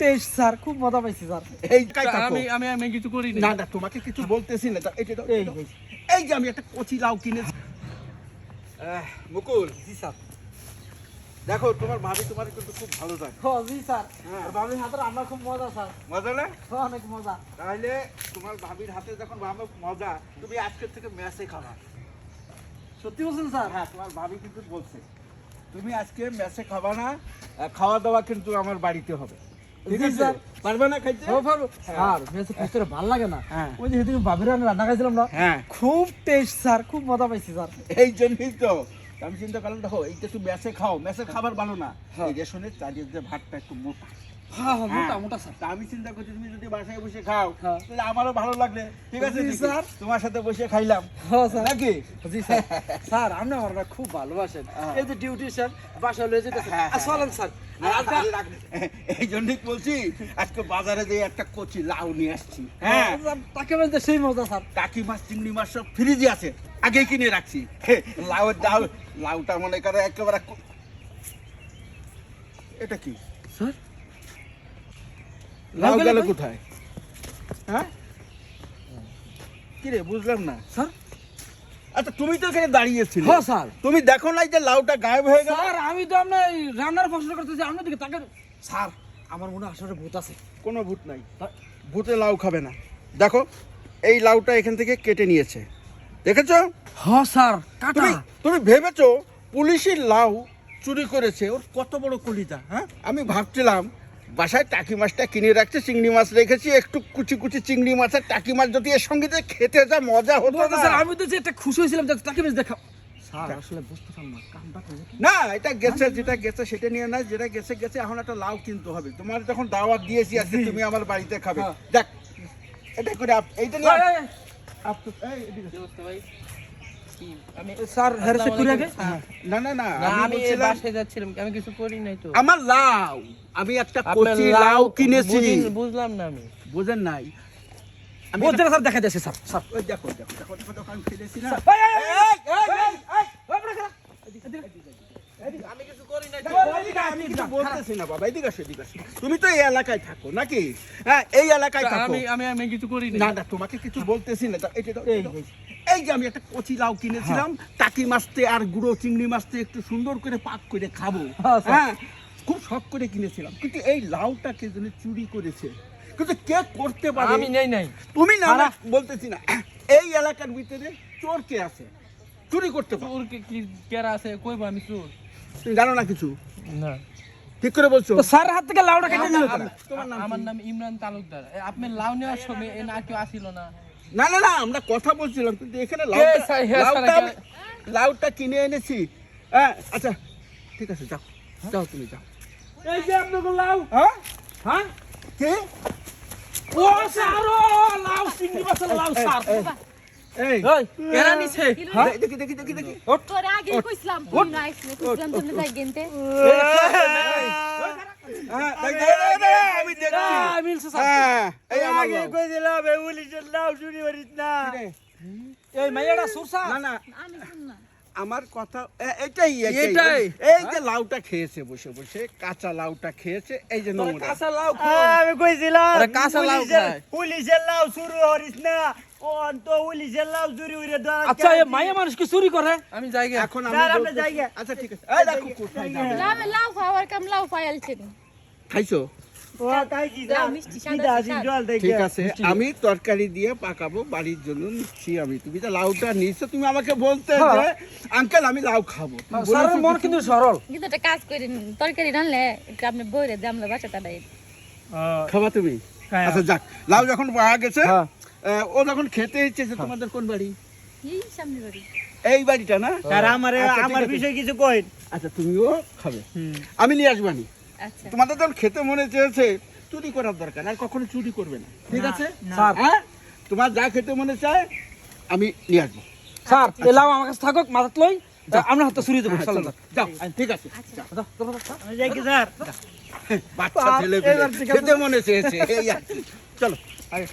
Test sir খুব মজা পাইছি স্যার। এই আমি আমি আমি কিছু করি না না তোমাকে কিছু বলতেছি না এই যে আমি একটা কচি লাউ কিনেছি। মুকুল। জি স্যার। দেখো তোমার ভাবি তোমার কিন্তু খুব ভালো থাকে ও জি স্যার। হ্যাঁ। হাতে রান্না খুব মজা স্যার। মজা না? অনেক মজা। তাহলে তোমার ভাবির হাতে যখন মজা তুমি আজকের থেকে খাবা। সত্যি বলছেন স্যার? হ্যাঁ তোমার ভাবি কিন্তু বলছে তুমি আজকে ম্যাচে খাবা না খাওয়া দাওয়া কিন্তু আমার বাড়িতে হবে। ঠিক জি, আছে পারবে না খাইতে? ও পারব। স্যার মেসে খেতে ভালো লাগে না। হ্যাঁ। ওই যে সেদিন রান্না খাইছিলাম না হ্যাঁ। খুব টেস্ট স্যার খুব মজা পাইছি স্যার। এই জন্যই তো। আমি চিন্তা করলাম দেখো এইটা একটু মেসে খাও। মেসে খাবার ভালো না। হ্যাঁ। এই রেশনের চালের যে ভাতটা একটু মোটা। হ্যাঁ হ্যাঁ মোটা। মোটা স্যার। আমি চিন্তা করছি তুমি যদি বাসায় বসে খাও হ্যাঁ। তাহলে আমারও ভালো লাগবে। ঠিক আছে স্যার। তোমার সাথে বসে খাইলাম। হ্যাঁ স্যার। নাকি? জি স্যার। স্যার আপনি আমার খুব ভালোবাসেন। হ্যাঁ। এই যে ডিউটি স্যার বাসায় লয়ে যেতে চলেন স্যার। আজকে এই জন্যই বলছি আজকে বাজারে যে একটা কচি লাউ নিয়ে আসছি। হ্যাঁ। তাকে বলতে সেই মজা স্যার। কাকি মাছ চিংড়ি মাছ সব ফ্রিজে আছে। আগে কিনে রাখছি। হে, লাউ লাউ লাউটা মনে করো একেবারে এটা কি? স্যার লাউ গেল কোথায়? হ্যাঁ? কি রে বুঝলাম না। স্যার? আচ্ছা তুমি তো এখানে দাঁড়িয়েছিলে। হ্যাঁ স্যার। তুমি দেখো নাই যে লাউটা গায়েব হয়ে গেল? স্যার আমি তো আপনার রান্নার ফসল করতেছি আপনার দিকে স্যার আমার মনে আসলে ভূত আছে। কোনো ভূত নাই। ভূতে লাউ খাবে না। দেখো এই লাউটা এখান থেকে কেটে নিয়েছে। দেখেছ? হ্যাঁ স্যার তুমি তুমি ভেবেছো পুলিশের লাউ চুরি করেছে ওর কত বড় কলিতা হ্যাঁ? আমি ভাবছিলাম বাসায় টাকি মাছটা কিনে রাখছে চিংড়ি মাছ রেখেছি একটু কুচি কুচি চিংড়ি মাছের টাকি মাছ যদি এর সঙ্গে যে খেতে যা মজা হতো না। স্যার আমি তো যে একটা খুশি হয়েছিলাম যে তাকে বেশ দেখা স্যার আসলে বুঝতে পারলাম না কামটা করে কি? না এটা গেছে যেটা গেছে সেটা নিয়ে না যেটা গেছে গেছে এখন একটা লাউ কিনতে হবে। তোমার যখন দাওয়াত দিয়েছি আজকে তুমি আমার বাড়িতে খাবে। হ্যাঁ। দেখ এটা করে আপ- এইটা নিয়ে স্যার হেরে চেক করে আগে? হ্যাঁ। না না না আমি বাসায় যাচ্ছিলাম আমি কিছু করি নাই তো। আমার লাউ আমি একটা কচি লাউ কিনেছি। বুঝলাম না আমি। বুঝেন নাই। আমি না স্যার দেখা যাচ্ছে স্যার স্যার। দেখো দেখো দেখো দেখো দেখো আমি ফেলেছি না এই, এই, এই, এই, এই, এই, এই, বড় খারাপ। আমি কিছু করি নাই তো এদিকে আমি কিছু বলতেছি না বাবা এদিকে আসো এদিকে আসো। তুমি তো এই এলাকায় থাকো নাকি? হ্যাঁ এই এলাকায় থাকো। আমি আমি আমি কিছু করি না না তোমাকে কিছু বলতেছি না। এটা এই, এটা দাও। এই। এই যে আমি একটা কচি লাউ কিনেছিলাম টাকি মাছতে আর গুঁড়ো চিংড়ি মাছতে একটু সুন্দর করে পাক করে খাব। হ্যাঁ, হ্যাঁ খুব শখ করে কিনেছিলাম। কিন্তু এই লাউটা কে যেন চুরি করেছে? কিন্তু কে করতে পারে? আমি নেই নাই। তুমি না বলতেছি না। এই এলাকার ভিতরে চোর কে আছে? চুরি করতে পারে। চোর কি কি কেরা আছে? কইবো আমি চোর? তুমি জানো না কিছু? না। ঠিক করে বলছো? স্যার হাত থেকে লাউটা কেটে নাম আমার নাম ইমরান তালুকদার। আপনি লাউ নেওয়ার সময় এ না কেউ আসিল না। না না না আমরা কথা বলছিলাম কিন্তু এখানে লাউটা লাউটা কিনে এনেছি। হ্যাঁ আচ্ছা ঠিক আছে যাও। যাও তুমি যাও। এই যে আপনাকে লাউ। হ্যাঁ? হ্যাঁ? কে? ও স্যার ও লাউ চিংড়ি মাছের লাউ স্যার। এই এই কেরা নিছে। হ্যাঁ, দেখি দেখি দেখি দেখি। তোরে আগে কইছিলাম তুই না কইছিলাম তুমি যাই গেনতে। হ্যাঁ, দেখ, দেখ, দেখ, দেখ, আমি দেখছি। হ্যাঁ, মিলছে স্যার হ্যাঁ এই আমার আগে লাউ। এই পুলিশের লাউ চুরি করিস না। এই মাইয়াটা সুরসা? না না। আমি শুন আমার কথা এটাই এটাই? এই যে লাউটা খেয়েছে বসে বসে কাঁচা লাউটা খেয়েছে এই যে কাঁচা লাউ আমি কইছিলাম আরে কাঁচা লাউ। পুলিশের লাউ শুরু হরিস না। আচ্ছা এই মাইয়া মানুষ কি চুরি করে? আমি যাই গে। এখন জায়গা। আচ্ছা ঠিক আছে। এই দেখো লাউ লাউ খাওয়ার কাম পাইলছেন খাইছো? ঠিক আছে আমি তরকারি দিয়ে পাকাবো বাড়ির জন্য নিচ্ছি আমি। তুমি তো লাউটা নিচ্ছ তুমি আমাকে বলতে হ্যাঁ। যে আঙ্কেল আমি লাউ খাব। মন কিন্তু সরল। কিন্তু একটা কাজ করে তরকারি রানলে একটু আপনি বইরে দিয়ে আমরা বাচ্চাটা খাবা তুমি? হ্যাঁ। আচ্ছা যাক। লাউ যখন পাওয়া গেছে হ্যাঁ। ও যখন খেতে ইচ্ছেছে তোমাদের কোন বাড়ি? এই সামনে বাড়ি। এই বাড়িটা না? স্যার আমার আচ্ছা, আমার। বিষয় কিছু কই আচ্ছা তুমিও খাবে। আমি নিয়ে আসবানি আচ্ছা। তোমাদের যখন খেতে মনে চেয়েছে চুরি করার দরকার আর কখনো চুরি করবে না। ঠিক আছে? স্যার। হ্যাঁ? তোমার যা খেতে মনে চায় আমি নিয়ে আসব। স্যার এই লাউ আমার কাছে থাকুক মাথাত লই আমরা হাতে চুরি দেবো হ্যাঁ, যাও ঠিক আছে। আচ্ছা। যাও। আমি যাই কি স্যার? বাচ্চা ছেলে। খেতে মনে চেয়েছে। এই আর চলো আগে